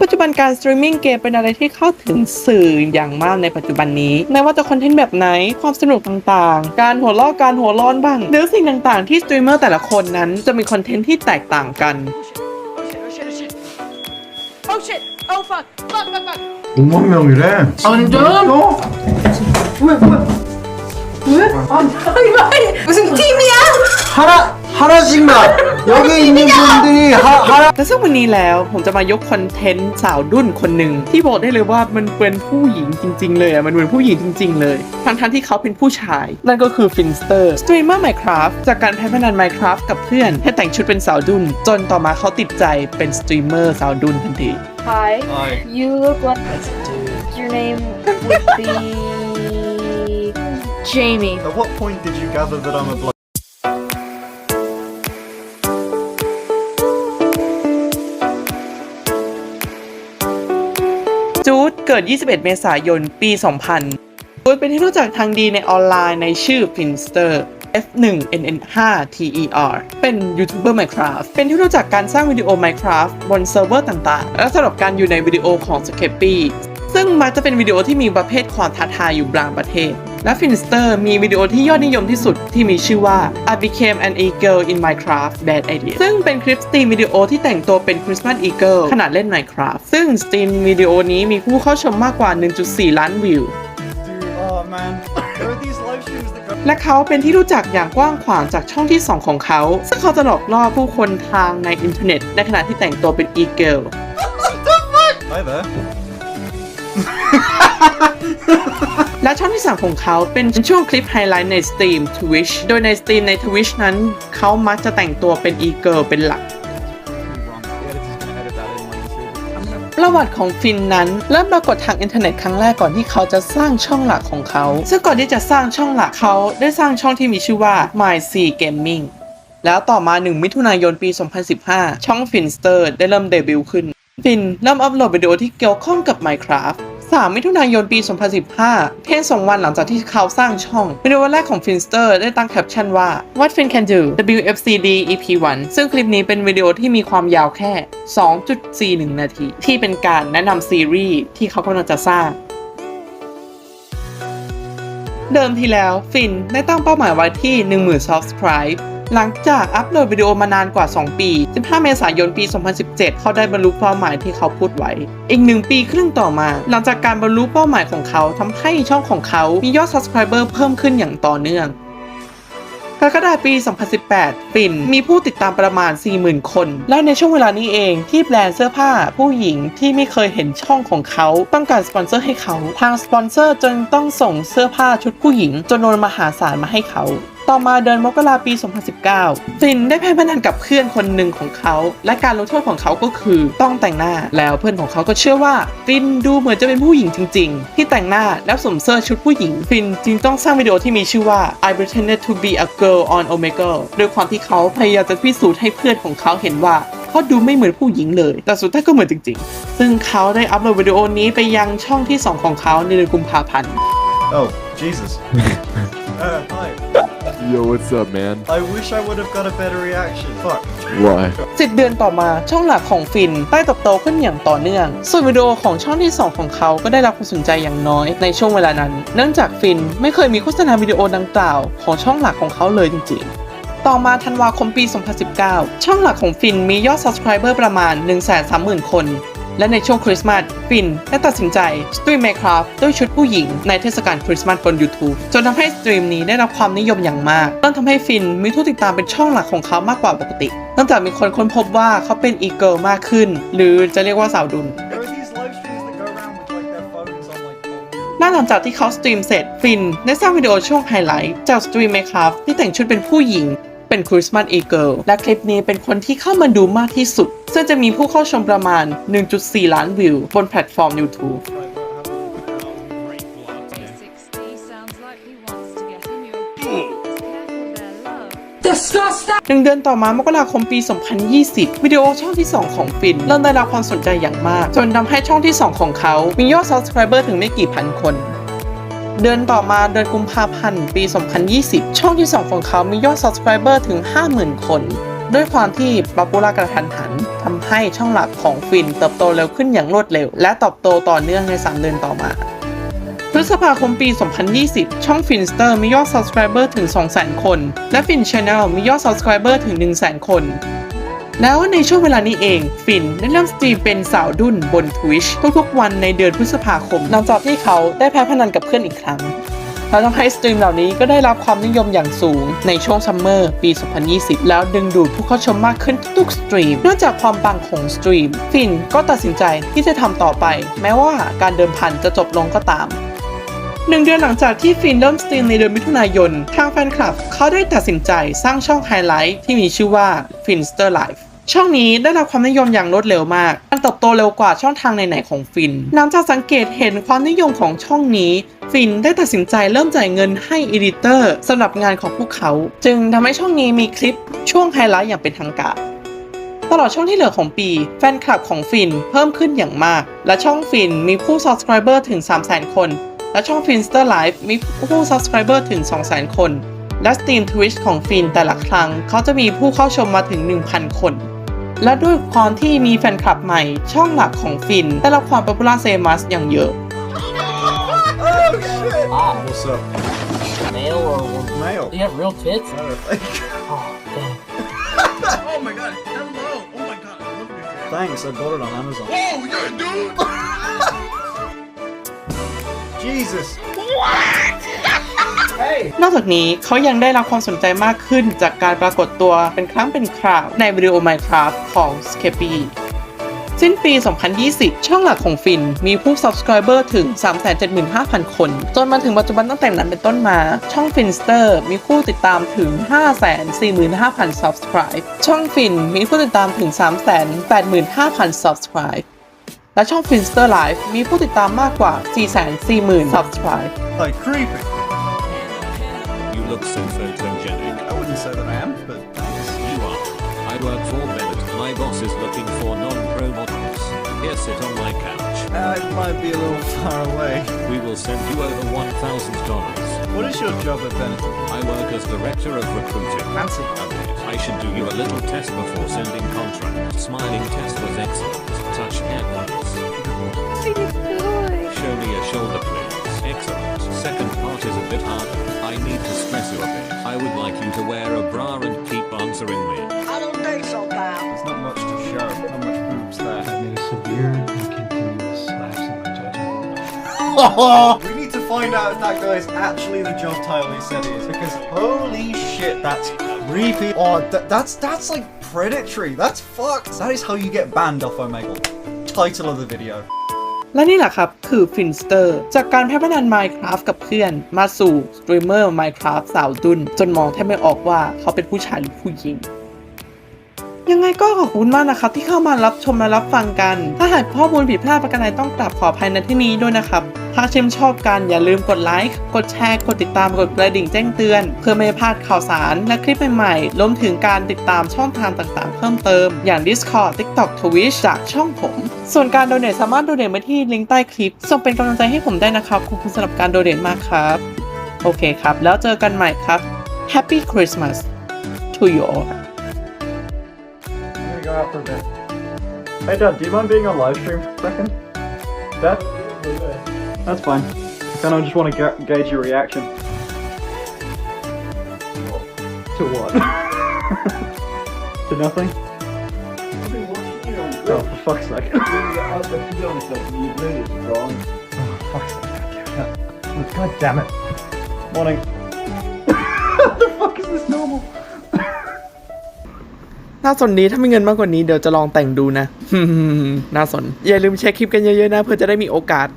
ปัจจุบันการสตรีมมิ่งเกมเป็นอะไรที่เข้าถึงสื่ออย่างมากในปัจจุบันนี้ ไม่ว่าจะคอนเทนต์แบบไหน ความสนุกต่างๆ การหัวเราะการหัวร้อนบ้าง หรือสิ่งต่างๆที่สตรีมเมอร์แต่ละคนนั้นจะมีคอนเทนต์ที่แตกต่างกัน Oh shit! Oh fuck! Fuck! Fuck! Fuck! 5만 명이래. 완전? 어? 왜 뭐야? 왜? 아, 아니 아니 무슨 팀이야? 하나 하나씩만 여기 있는 분들이 하, 하나 และซึ่งวันนี้แล้วผมจะมายกคอนเทนต์สาวดุ้นคนหนึ่งที่บอกได้เลยว่ามันเป็นผู้หญิงจริง ๆ เลยอะมันเหมือนผู้หญิงจริง ๆ เลยทั้งทั้งๆที่เขาเป็นผู้ชาย นั่นก็คือฟินสเตอร์สตรีมเมอร์ Minecraft จากการแพ้พนัน Minecraft กับเพื่อนให้แต่งชุดเป็นสาวดุ้นจนต่อมาเขาติดใจเป็นสตรีมเมอร์สาวดุ้นทันที Hi. Hi. You look like your name would be Jamie. At what point did you gather that I'm a bloke? เกิด 21 เมษายน ปี 2000โดยเป็นที่รู้จักทางดีในออนไลน์ในชื่อ Finster F1NN5 TER เป็นยูทูบเบอร์ Minecraft เป็นที่รู้จักการสร้างวิดีโอ Minecraft บนเซิร์ฟเวอร์ต่างๆ และสำหรับการอยู่ในวิดีโอของ s c a p y ซึ่งมักจะเป็นวิดีโอที่มีประเภทความท้าทายอยู่บางประเทศ และ Finster มีวิดีโอที่ยอดนิยมที่สุดที่มีชื่อว่า I became an eagle in Minecraft Bad Idea ซึ่งเป็นคลิปสตรีมวิดีโอที่แต่งตัวเป็น Christmas Eagle ขนาดเล่น Minecraft ซึ่งสตรีมวิดีโอนี้มีผู้เข้าชมมากกว่า 1.4 ล้านวิว Oh man, there are these live streams that go. และเขาเป็นที่รู้จักอย่างกว้างขวางจากช่องที่ 2 ของเขา ซึ่งเขาจะหลอกล่อผู้คนทางในอินเทอร์เน็ต ในขณะที่แต่งตัวเป็น Eagle Hi there. และช่องที่ 3 ของเขาเป็นช่วงคลิปไฮไลท์ในสตรีม Twitch โดยในสตรีมใน Twitch นั้น เขามักจะแต่งตัวเป็น Eagle เป็นหลัก ประวัติของฟินนั้น เริ่มปรากฏทางอินเทอร์เน็ตครั้งแรกก่อนที่เขาจะสร้างช่องหลักของเขา ซึ่งก่อนที่จะสร้างช่องหลักเขาได้สร้างช่องที่มีชื่อว่า My C Gaming แล้วต่อมา 1 มิถุนายนปี 2015 ช่อง Finster ได้เริ่มเดบิวต์ขึ้น ฟินเริ่มอัปโหลดวิดีโอที่เกี่ยวข้องกับ Minecraft 3 มิถุนายนปี 2015 เพียงสองวันหลังจากที่เขาสร้างช่องวิดีโอแรกของ Finster ได้ตั้งแคปชั่นว่า What Fin Can Do WFCD EP 1ซึ่งคลิปนี้เป็นวิดีโอที่มีความยาวแค่ 2.41 นาที ที่เป็นการแนะนำซีรีส์ที่เขากำลังจะสร้างเดิมทีแล้วฟินได้ตั้งเป้าหมายไว้ที่ 10,000 subscribe หลังจากอัปโหลดวิดีโอมานานกว่า 2 ปี 15 เมษายนปี 2017 เขาได้บรรลุเป้าหมายที่เขาพูดไว้ อีกหนึ่งปีครึ่งต่อมา หลังจากการบรรลุเป้าหมายของเขาทำให้ช่องของเขามียอด subscriber เพิ่มขึ้นอย่างต่อเนื่องกรกฎาคมปี 2018ฟินมีผู้ติดตามประมาณ 40,000 คน และในช่วงเวลานี้เองที่แบรนด์เสื้อผ้าผู้หญิงที่ไม่เคยเห็นช่องของเขา ต้องการสปอนเซอร์ให้เขา ทางสปอนเซอร์จึงต้องส่งเสื้อผ้าชุดผู้หญิงจำนวนมหาศาลมาให้เขา ต่อมาเดือนมกราปี 2019ฟินได้แพ้พนันกับเพื่อนคนหนึ่งของเขา และการลงโทษของเขาก็คือต้องแต่งหน้า แล้วเพื่อนของเขาก็เชื่อว่าฟินดูเหมือนจะเป็นผู้หญิงจริง ๆ ที่แต่งหน้าแล้วสวมเสื้อชุดผู้หญิงฟินจึงต้องสร้างวิดีโอที่มีชื่อว่า I pretended to be a girl on Omegle ด้วยความที่เขาพยายามจะพิสูจน์ให้เพื่อนของเขาเห็นว่าเขาดูไม่เหมือนผู้หญิงเลย แต่สุดท้ายก็เหมือนจริง ๆ ซึ่งเขาได้อัปโหลดวิดีโอนี้ไปยังช่องที่ 2 ของเขาในเดือนกุมภาพันธ์ Oh, Jesus. uh, hi. Yo, what's up, man? I wish I would have got a better reaction. Fuck. Why? สิบเดือนต่อมาช่องหลักของฟินได้เติบโตขึ้นอย่างต่อเนื่อง ส่วนวิดีโอของช่องที่ 2 ของเขาก็ได้รับความสนใจอย่างน้อยในช่วงเวลานั้น เนื่องจากฟินไม่เคยมีโฆษณาวิดีโอดังกล่าวของช่องหลักของเขาเลยจริง ๆต่อมาธันวาคมปี 2019 ช่องหลักของฟินมียอด subscriber ประมาณ 130,000 คน และในช่วงคริสต์มาสฟินได้ตัดสินใจสตรีม Minecraft ด้วยชุดผู้หญิงในเทศกาลคริสต์มาสบน YouTube จนทำให้สตรีมนี้ได้รับความนิยมอย่างมากจนทำให้ฟินมีผู้ติดตามเป็นช่องหลักของเขามากกว่าปกติเนื่องจากมีคนค้นพบว่าเขาเป็นอีเกิลมากขึ้น หรือจะเรียกว่าสาวดุล There are these live streams that go around with like their phones on like. และหลังจากที่เขาสตรีมเสร็จฟินได้สร้างวิดีโอช่วงไฮไลท์จากสตรีม Minecraft ที่แต่งชุดเป็นผู้หญิง เป็นคริสต์มาสอีเกิลและคลิปนี้เป็นคนที่เข้ามาดูมากที่สุด ซึ่งจะมีผู้เข้าชมประมาณ 1.4 ล้านวิว บนแพลตฟอร์ม YouTube sounds like he wants to get in your Careful there, love. Disgusting. หนึ่งเดือนต่อมามกราคมปี 2020 วิดีโอช่องที่ 2 ของฟินเริ่มได้รับความสนใจอย่างมาก จนทำให้ช่องที่ 2 ของเขา มียอด subscriber ถึงไม่กี่พันคน เดือนต่อมาเดือนกุมภาพันธ์ปี 2020 ช่องที่ 2 ของเขามียอด subscriber ถึง 50,000 คน ด้วยความที่ป๊อปปูล่ากระทันหันทำให้ช่องหลักของฟินเติบโตเร็วขึ้นอย่างรวดเร็ว และเติบโตต่อเนื่องใน 3 เดือนต่อมา พฤษภาคมปี 2020 ช่อง Finster มียอด subscriber ถึง 200,000 คน และ Fin Channel มียอด subscriber ถึง 100,000 คน แล้วในช่วงเวลานี้เองฟินได้เริ่มสตรีมเป็นสาวดุนบน Twitch ทุกๆวันในเดือนพฤษภาคมหลังจากที่เขาได้แพ้พนันกับเพื่อนอีกครั้งและทำให้สตรีมเหล่านี้ก็ได้รับความนิยมอย่างสูงในช่วงซัมเมอร์ปี 2020 แล้วดึงดูดผู้เข้าชมมากขึ้นทุกสตรีมเนื่องจากความปังของสตรีม ฟินก็ตัดสินใจที่จะทำต่อไป แม้ว่าการเดิมพันจะจบลงก็ตาม หนึ่งเดือนหลังจากที่ฟินเริ่มสตรีมในเดือนมิถุนายน ทางแฟนคลับเขาได้ตัดสินใจสร้างช่องไฮไลท์ที่มีชื่อว่า Finster Live ช่องนี้ได้รับความนิยมอย่างรวดเร็วมาก มันเติบโตเร็วกว่าช่องทางไหนๆของฟิน หลังจากสังเกตเห็นความนิยมของช่องนี้ ฟินได้ตัดสินใจเริ่มจ่ายเงินให้อีดิเตอร์สำหรับงานของพวกเขา จึงทำให้ช่องนี้มีคลิปช่วงไฮไลท์อย่างเป็นทางการตลอดช่วงที่เหลือของปี แฟนคลับของฟินเพิ่มขึ้นอย่างมาก และช่องฟินมีผู้ subscriber ถึง 300,000 คน และช่อง Finster Live มีผู้ subscriber ถึง 200,000 คน และสตรีม Twitch ของฟินแต่ละครั้ง เขาจะมีผู้เข้าชมมาถึง 1,000 คน และด้วยความที่มีแฟนคลับใหม่ช่องหลักของฟินได้รับความ popular famous อย่างเยอะ What's up? Male or Mail. you have real tits? Oh, Oh, damn. oh my god. Hello. Oh my god. Thanks, I bought it on Amazon. Jesus. นอกจากนี้เขายังได้รับความสนใจมากขึ้นจากการปรากฏตัวเป็นครั้งเป็นคราวในวิดีโอ Minecraft ของ s k e p y สิ้นปี 2020 ช่องหลักของฟินมีผู้ subscriber ถึง 375,000 คน จนมาถึงปัจจุบันตั้งแต่นั้นเป็นต้นมา ช่อง Finster มีผู้ติดตามถึง 545,000 subscribe ช่องฟินมีผู้ติดตามถึง 385,000 subscribe และช่อง Finster Live มีผู้ติดตามมากกว่า 440,000 subscribe Like creepy. You look so photogenic. I wouldn't say that I am, but thanks. You are. I work for Bennett. My boss is looking for non-pro models. Here, sit on my couch. Uh, it might be a little far away. We will send you over $1,000. What is your job at Benetton? I work as director of recruiting. Fancy. A minute. I should do you a little test before sending contract. Smiling test was excellent. Touch hair lines. Show me a shoulder, please. Excellent. Second part is a bit harder. I need to stress you a bit. I would like you to wear a bra and keep answering me. I don't think so, pal. There's not much to show. Not much boobs there. I made a severe and continuous lapse in my judgment. we need to find out if that guy is actually the job title he said he is. Because holy shit, that's creepy. Oh, th- that's that's like predatory. That's fucked. That is how you get banned off Omegle. Title of the video. และนี่แหละครับ คือ Finster จากการแพ้พนัน Minecraft กับเพื่อน มาสู่สตรีมเมอร์ Minecraft สาวดุนจนมองแทบไม่ออกว่าเขาเป็นผู้ชายหรือผู้หญิงยังไงก็ขอบคุณมากนะครับ ที่เข้ามารับชมและรับฟังกัน ถ้าหากข้อมูลผิดพลาดประการใดต้องกราบขออภัยในที่นี้ด้วยนะครับ ถ้าชื่นชอบกันอย่าลืมกดไลค์ กดแชร์ กดติดตาม กดกระดิ่งแจ้งเตือน เพื่อไม่พลาดข่าวสารและคลิปใหม่ๆรวมถึงการติดตามช่องทางต่างๆ เพิ่มเติม อย่าง Discord TikTok Twitch จากช่องผม ส่วนการโดเนทสามารถโดเนทมาที่ลิงก์ใต้คลิป ส่งเป็นกำลังใจให้ผมได้นะครับ ขอบคุณสำหรับการโดเนทมากครับ โอเคครับ แล้วเจอกันใหม่ครับ Happy Christmas to you all I'm gonna go out for a bit. Hey Dad, do you mind being on live stream for a second? Dad? That's fine. I kind of just want to ga- gauge your reaction. To what? to nothing? Oh, for fuck's sake. oh, fuck's sake. God damn it. Morning. what the fuck is this normal? น่าสนดีถ้ามีเงินมากกว่านี้เดี๋ยวจะลองแต่งดูนะ น่าสน อย่าลืมเช็คคลิปกันเยอะๆนะ เพื่อจะได้มีโอกาส